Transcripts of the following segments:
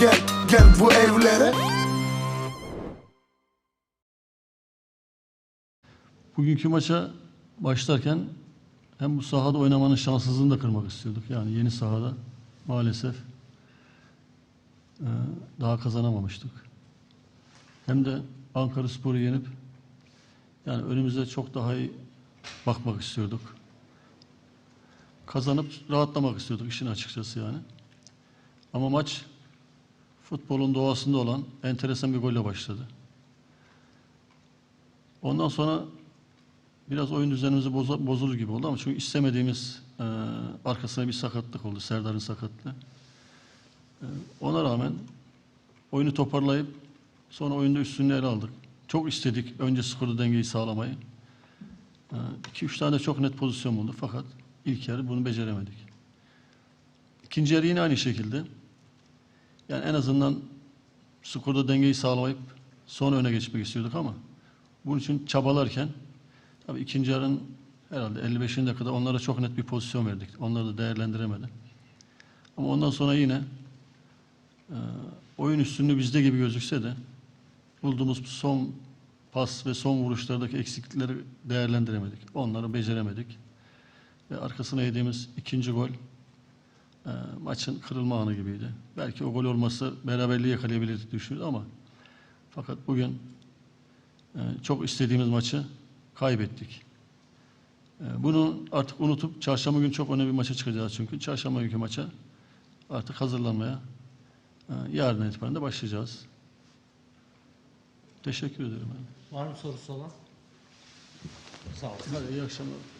gel gel bu evlere Bugünkü maça başlarken hem bu sahada oynamanın şanssızlığını da kırmak istiyorduk. Yani yeni sahada maalesef e, daha kazanamamıştık. Hem de Ankara Spor'u yenip yani önümüze çok daha iyi bakmak istiyorduk. Kazanıp rahatlamak istiyorduk işin açıkçası yani. Ama maç futbolun doğasında olan enteresan bir golle başladı. Ondan sonra biraz oyun düzenimizi bozulur gibi oldu ama çünkü istemediğimiz e, arkasına bir sakatlık oldu. Serdar'ın sakatlığı. E, ona rağmen oyunu toparlayıp sonra oyunda üstünlüğü ele aldık. Çok istedik önce skorda dengeyi sağlamayı. 2-3 tane çok net pozisyon buldu fakat ilk yarı bunu beceremedik. İkinci yarı yine aynı şekilde. Yani en azından skorda dengeyi sağlayıp sonra öne geçmek istiyorduk ama bunun için çabalarken tabii ikinci yarının herhalde 55. dakikada onlara çok net bir pozisyon verdik. Onları da değerlendiremedi. Ama ondan sonra yine e, oyun üstünlüğü bizde gibi gözükse de bulduğumuz son pas ve son vuruşlardaki eksiklikleri değerlendiremedik. Onları beceremedik. Ve arkasına yediğimiz ikinci gol e, maçın kırılma anı gibiydi. Belki o gol olması beraberliği yakalayabilirdik düşündük ama fakat bugün e, çok istediğimiz maçı kaybettik. E, bunu artık unutup çarşamba günü çok önemli bir maça çıkacağız çünkü. Çarşamba günkü maça artık hazırlanmaya e, yarın itibaren de başlayacağız. Teşekkür ederim. Var mı sorusu olan? Sağ olun. Hadi iyi akşamlar.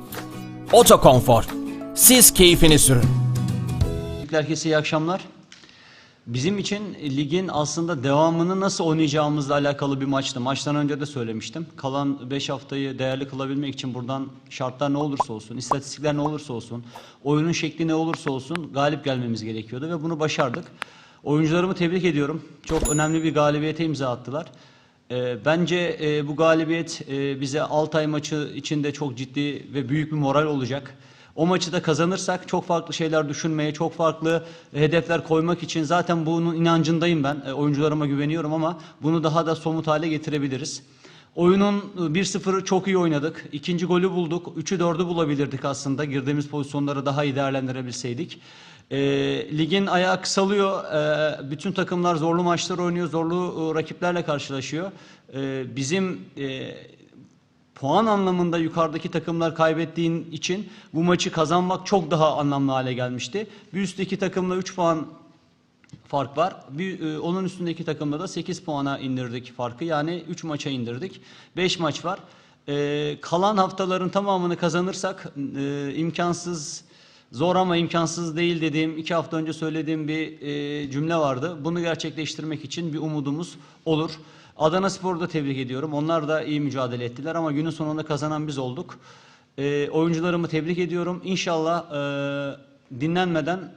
Otokonfor. Siz keyfini sürün. Herkese iyi akşamlar. Bizim için ligin aslında devamını nasıl oynayacağımızla alakalı bir maçtı. Maçtan önce de söylemiştim. Kalan 5 haftayı değerli kılabilmek için buradan şartlar ne olursa olsun, istatistikler ne olursa olsun, oyunun şekli ne olursa olsun galip gelmemiz gerekiyordu ve bunu başardık. Oyuncularımı tebrik ediyorum. Çok önemli bir galibiyete imza attılar. Ee, bence e, bu galibiyet e, bize Altay maçı içinde çok ciddi ve büyük bir moral olacak. O maçı da kazanırsak çok farklı şeyler düşünmeye, çok farklı hedefler koymak için zaten bunun inancındayım ben. E, oyuncularıma güveniyorum ama bunu daha da somut hale getirebiliriz. Oyunun 1-0'ı çok iyi oynadık. İkinci golü bulduk. 3'ü 4'ü bulabilirdik aslında. Girdiğimiz pozisyonları daha iyi değerlendirebilseydik. E, ligin ayağı kısalıyor. E, bütün takımlar zorlu maçlar oynuyor. Zorlu e, rakiplerle karşılaşıyor. E, bizim e, puan anlamında yukarıdaki takımlar kaybettiğin için bu maçı kazanmak çok daha anlamlı hale gelmişti. Bir üstteki takımla 3 puan fark var. Bir, e, onun üstündeki takımda da 8 puana indirdik farkı. Yani 3 maça indirdik. 5 maç var. E, kalan haftaların tamamını kazanırsak e, imkansız Zor ama imkansız değil dediğim iki hafta önce söylediğim bir e, cümle vardı. Bunu gerçekleştirmek için bir umudumuz olur. Adana Spor'u da tebrik ediyorum. Onlar da iyi mücadele ettiler ama günün sonunda kazanan biz olduk. E, oyuncularımı tebrik ediyorum. İnşallah e, dinlenmeden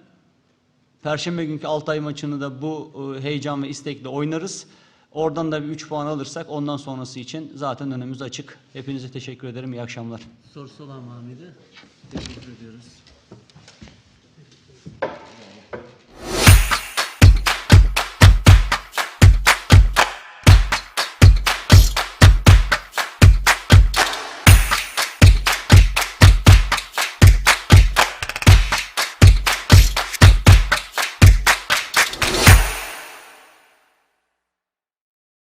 Perşembe günkü Altay maçını da bu e, heyecan ve istekle oynarız. Oradan da bir 3 puan alırsak ondan sonrası için zaten önümüz açık. Hepinize teşekkür ederim. İyi akşamlar. Sorusu olan var mıydı?